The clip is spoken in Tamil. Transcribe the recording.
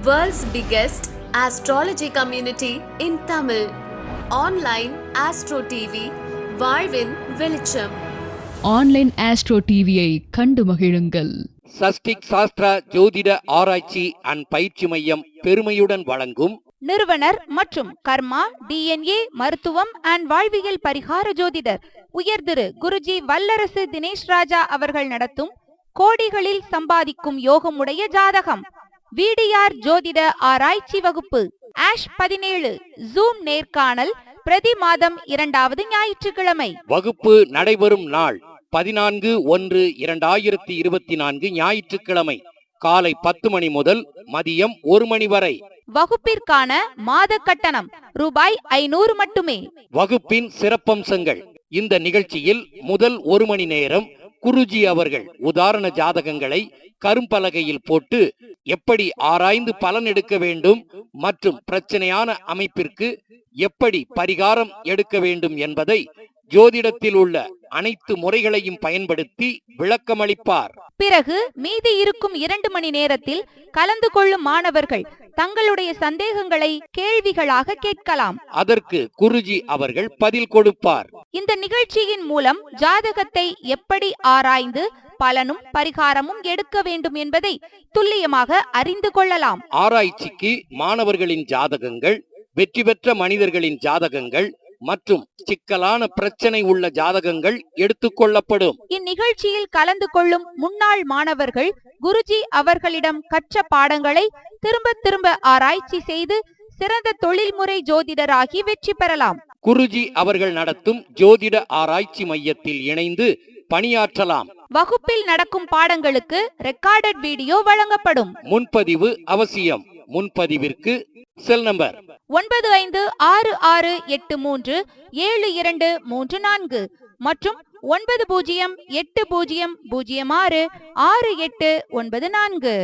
World's biggest astrology community in Tamil. Online Astro TV, வாழ்வின் வெளிச்சம். ஆன்லைன் ஆஸ்ட்ரோ டிவியை கண்டு மகிழுங்கள். சஷ்டிக் சாஸ்திரா ஜோதிட ஆராய்ச்சி அண்ட் பயிற்சி மையம் பெருமையுடன் வழங்கும் நிறுவனர் மற்றும் கர்மா டிஎன்ஏ மருத்துவம் அண்ட் வாழ்வியல் பரிகார ஜோதிடர் உயர் திரு குருஜி வல்லரசு தினேஷ் ராஜா அவர்கள் நடத்தும் கோடிகளில் சம்பாதிக்கும் யோகமுடைய ஜாதகம். விடிஆர் ஜோதிட ஆராய்ச்சி வகுப்பு. ஆஷ் பதினேழு ஜூம் நேர்காணல் பிரதி மாதம் இரண்டாவது ஞாயிற்றுக்கிழமை. வகுப்பு நடைபெறும் நாள் பதினான்கு ஒன்று இரண்டாயிரத்தி இருபத்தி நான்கு ஞாயிற்றுக்கிழமை. காலை பத்து மணி முதல் மதியம் ஒரு மணி வரை. வகுப்பிற்கான மாத கட்டணம் ரூபாய் ஐநூறு மட்டுமே. வகுப்பின் சிறப்பம்சங்கள் இந்த நிகழ்ச்சியில் முதல் ஒரு மணி நேரம் குருஜி அவர்கள் உதாரண ஜாதகங்களை கரும்பலகையில் போட்டு எப்படி ஆராய்ந்து பலன் எடுக்க வேண்டும் மற்றும் பிரச்சனையான அமைப்பிற்கு எப்படி பரிகாரம் எடுக்க வேண்டும் என்பதை ஜோதிடத்தில் உள்ள அனைத்து முறைகளையும் பயன்படுத்தி விளக்கமளிப்பார். பிறகு மீதி இருக்கும் இரண்டு மணி நேரத்தில் கலந்து கொள்ளும் மாணவர்கள் தங்களுடைய சந்தேகங்களை கேள்விகளாக கேட்கலாம். அதற்கு குருஜி அவர்கள் பதில் கொடுப்பார். இந்த நிகழ்ச்சியின் மூலம் ஜாதகத்தை எப்படி ஆராய்ந்து பலனும் பரிகாரமும் எடுக்க வேண்டும் என்பதை துல்லியமாக அறிந்து கொள்ளலாம். ஆராய்ச்சிக்கு மாணவர்களின் ஜாதகங்கள் வெற்றி பெற்ற மனிதர்களின் ஜாதகங்கள் மற்றும் சிக்கலான பிரச்சனை உள்ள ஜாதகங்கள் எடுத்துக்கொள்ளப்படும் இந்நிகழ்ச்சியில் கலந்து கொள்ளும் முன்னாள் மாணவர்கள் குருஜி அவர்களிடம் கற்ற பாடங்களை திரும்ப திரும்ப ஆராய்ச்சி செய்து சிறந்த தொழில்முறை ஜோதிடராகி வெற்றி பெறலாம். குருஜி அவர்கள் நடத்தும் ஜோதிட ஆராய்ச்சி மையத்தில் இணைந்து பணியாற்றலாம். வகுப்பில் நடக்கும் பாடங்களுக்கு ரெக்கார்டட் வீடியோ வழங்கப்படும். முன்பதிவு அவசியம். முன்பதிவிற்கு செல் நம்பர் ஒன்பது ஐந்து ஆறு ஆறு எட்டு மூன்று ஏழு இரண்டு மூன்று நான்கு மற்றும் ஒன்பது பூஜ்ஜியம் எட்டு பூஜ்ஜியம் பூஜ்ஜியம் ஆறு ஆறு எட்டு ஒன்பது நான்கு.